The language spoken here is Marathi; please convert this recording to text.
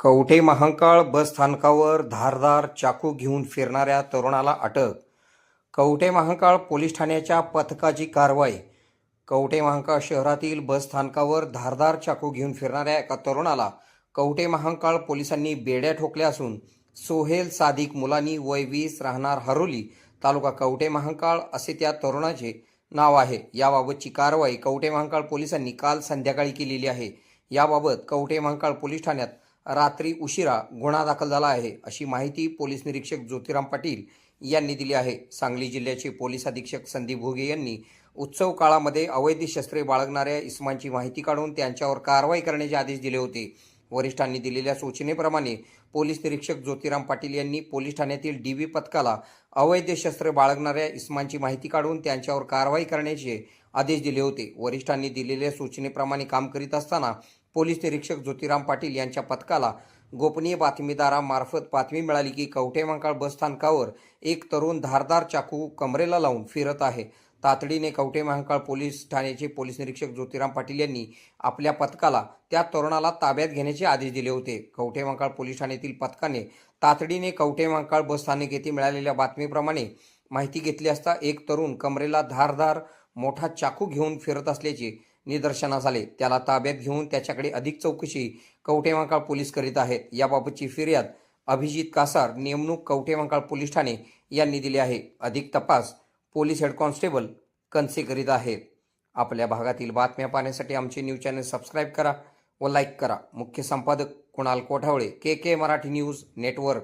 कवठे महांकाळ बस स्थानकावर धारदार चाकू घेऊन फिरणाऱ्या तरुणाला अटक. कवठे महांकाळ पोलीस ठाण्याच्या पथकाची कारवाई. कवठे महांकाळ शहरातील बस स्थानकावर धारदार चाकू घेऊन फिरणाऱ्या एका तरुणाला कवठे महांकाळ पोलिसांनी बेड्या ठोकल्या असून सोहेल सादिक मुलानी वय वीस राहणार हरोली तालुका कवठे महांकाळ असे त्या तरुणाचे नाव आहे. याबाबतची कारवाई कवठे महांकाळ पोलिसांनी काल संध्याकाळी केलेली आहे. याबाबत कवठे महांकाळ पोलीस ठाण्यात रात्री उशिरा गुन्हा दाखल झाला आहे अशी माहिती पोलीस निरीक्षक ज्योतिराम पाटील यांनी दिली आहे. सांगली जिल्ह्याचे पोलीस अधीक्षक संदीप भोगे यांनी उत्सव काळामध्ये अवैध शस्त्रे बाळगणाऱ्या इसमांची माहिती काढून त्यांच्यावर कारवाई करण्याचे आदेश दिले होते. वरिष्ठांनी दिलेल्या सूचनेप्रमाणे पोलीस निरीक्षक ज्योतिराम पाटील यांनी पोलीस ठाण्यातील डी व्ही पथकाला अवैध शस्त्रे बाळगणाऱ्या इस्मांची माहिती काढून त्यांच्यावर कारवाई करण्याचे आदेश दिले होते. वरिष्ठांनी दिलेल्या सूचनेप्रमाणे काम करीत असताना पोलीस निरीक्षक ज्योतिराम पाटील यांच्या पथकाला गोपनीय बातमीदारामार्फत बातमी मिळाली की कवठे बसस्थानकावर बस स्थानकावर एक तरुण धारदार चाकू कमरेला लावून फिरत आहे. तातडीने कवठे महांकाळ पोलीस ठाण्याचे पोलीस निरीक्षक ज्योतिराम पाटील यांनी आपल्या पथकाला त्या तरुणाला ताब्यात घेण्याचे आदेश दिले होते. कवठे महांकाळ पोलीस ठाण्यातील पथकाने तातडीने कवठे महांकाळ बस स्थानक येथे मिळालेल्या बातमीप्रमाणे माहिती घेतली असता एक तरुण कमरेला धारधार मोठा चाकू घेऊन फिरत असल्याचे निदर्शनास आले. त्याला ताब्यात घेऊन त्याच्याकडे अधिक चौकशी कवठे महांकाळ पोलीस करीत आहेत. याबाबतची फिर्याद अभिजित कासार नेमणूक कवठे महांकाळ पोलीस ठाणे यांनी दिली आहे. अधिक तपास पोलीस हेड कॉन्स्टेबल कनसे करीत आहेत आपल्या भागातील बातम्या पाहण्यासाठी आमचे न्यूज चॅनल सबस्क्राईब करा व लाईक करा. मुख्य संपादक Kunal Kothawale K K Marathi news network.